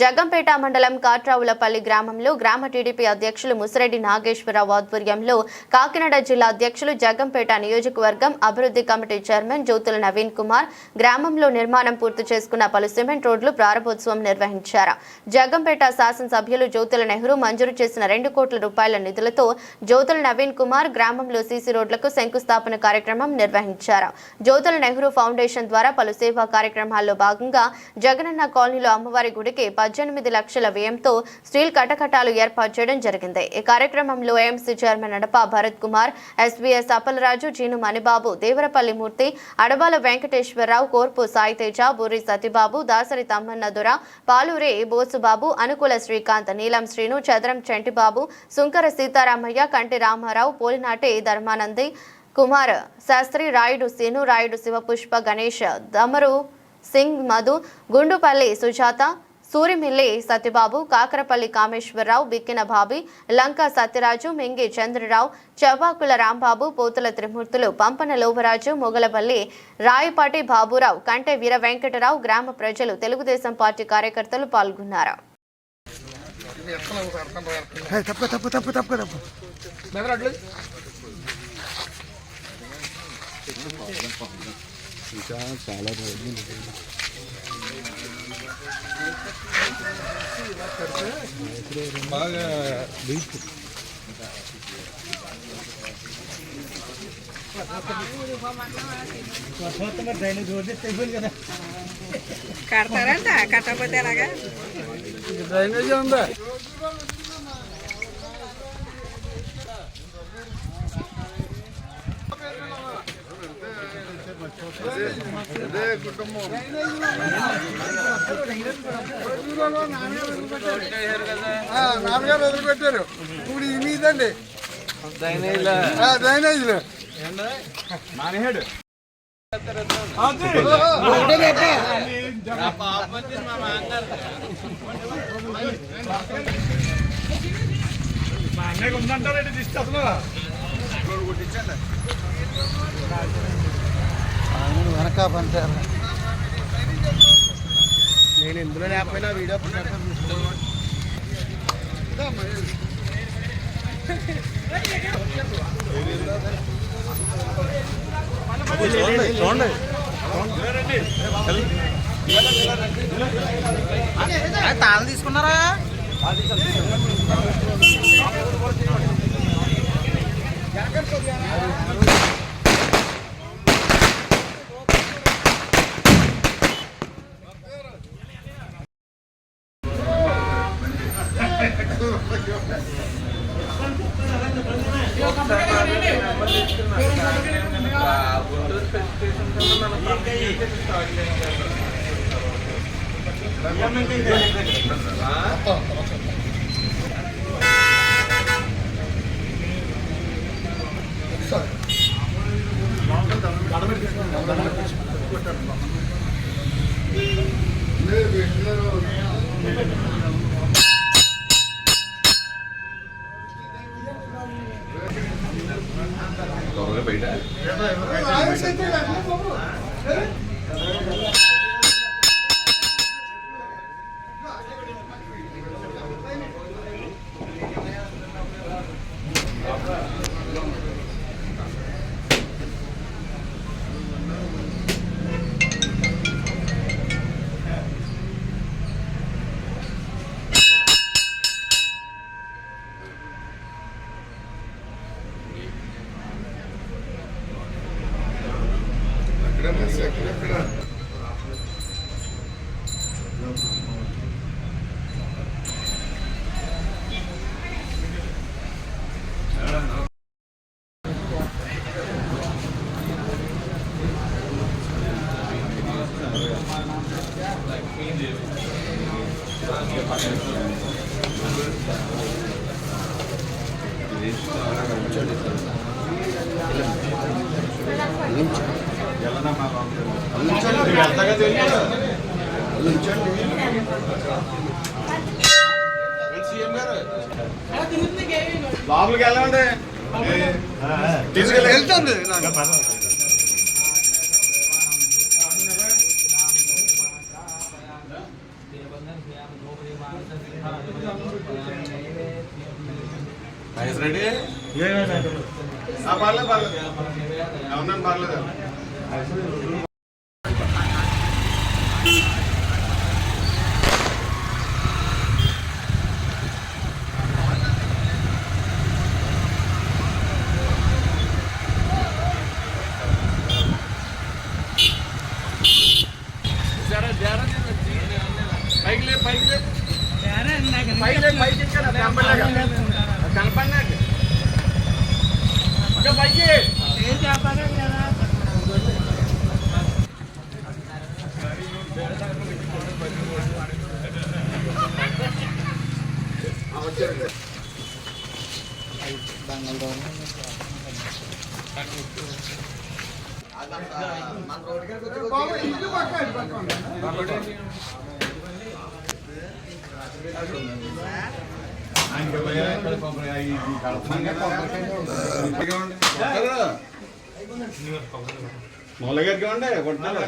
జగ్గంపేట మండలం కాట్రావులపల్లి గ్రామంలో గ్రామ టీడీపీ అధ్యక్షులు ముసిరెడ్డి నాగేశ్వరరావు ఆధ్వర్యంలో కాకినాడ జిల్లా అధ్యక్షులు జగ్గంపేట నియోజకవర్గం అభివృద్ధి కమిటీ చైర్మన్ జ్యోతుల నవీన్ కుమార్ గ్రామంలో నిర్మాణం పూర్తి చేసుకున్న పలు సిమెంట్ రోడ్లు ప్రారంభోత్సవం నిర్వహించారు. జగ్గంపేట శాసనసభ్యులు జ్యోతుల నెహ్రూ మంజూరు చేసిన రెండు కోట్ల రూపాయల నిధులతో జ్యోతుల నవీన్ కుమార్ గ్రామంలో సీసీ రోడ్లకు శంకుస్థాపన కార్యక్రమం నిర్వహించారు. జ్యోతుల నెహ్రూ ఫౌండేషన్ ద్వారా పలు సేవా కార్యక్రమాల్లో భాగంగా జగనన్న కాలనీలో అమ్మవారి గుడికి పద్దెనిమిది లక్షల వ్యయంతో స్టీల్ కటకటాలు ఏర్పాటు చేయడం జరిగింది. ఈ కార్యక్రమంలో AMC chairman Adapa Bharat Kumar SBS Appalaraju Jeenu Manibabu Devarapalli Murthy Adabala Venkateswararao Korpu Saiteja Boori Satibabu Dasari Tammanna Dora Paluri Bosubabu అనుకూల శ్రీకాంత్ నీలం శ్రీను చదరం చంటిబాబు సుంకర సీతారామయ్య కంటి రామారావు పోలినాటి ధర్మానంది కుమార్ శాస్త్రి రాయుడు సీను రాయుడు శివపుష్ప గణేష్ దమరు సింగ్ మధు గుండుపల్లి సుజాత సూరిమిల్లి సత్యబాబు కాకరపల్లి కామేశ్వరరావు బిక్కిన బాబి లంక సత్యరాజు మింగి చంద్రరావు చవ్వాకుల రాంబాబు పోతుల త్రిమూర్తులు పంపన లోవరాజు మొగలపల్లి రాయపాటి బాబురావు కంటె వీర వెంకటరావు గ్రామ ప్రజలు తెలుగుదేశం పార్టీ కార్యకర్తలు పాల్గొన్నారు. చాలా బాగుంది. బాగా వెయిట్ కడతారంట కట్టకపోతే ఎలాగా? డ్రైనేజ్ ఉందా? అదే కుటుంబం. నాన్నగారు వదిలిపెట్టారు. ఇప్పుడు ఇది మీదండి. డ్రైనేజీలు వెనక పంచారు. నేను ఇందులో లేకపోయినా వీడియో చూడండి తాళం తీసుకున్నారా? ఎక్కడ త్వరగా బయట ఎక్కడన్నా ఎక్కడెక్కడ Thank you. లోపలికి వెళ్ళండి తీసుకెళ్ళి వెళ్తుంది రైస్ రెడీ ఆ, పర్లేదు పర్లేదు అవునండి పర్లేదు పైకి లే పైకి లే పైకి లే పైకి ఇక్కడ కనపడినాక ఇంకా పైకి బాబు ఇల్లు పక్క ఇటు ఉండే కొట్టాలి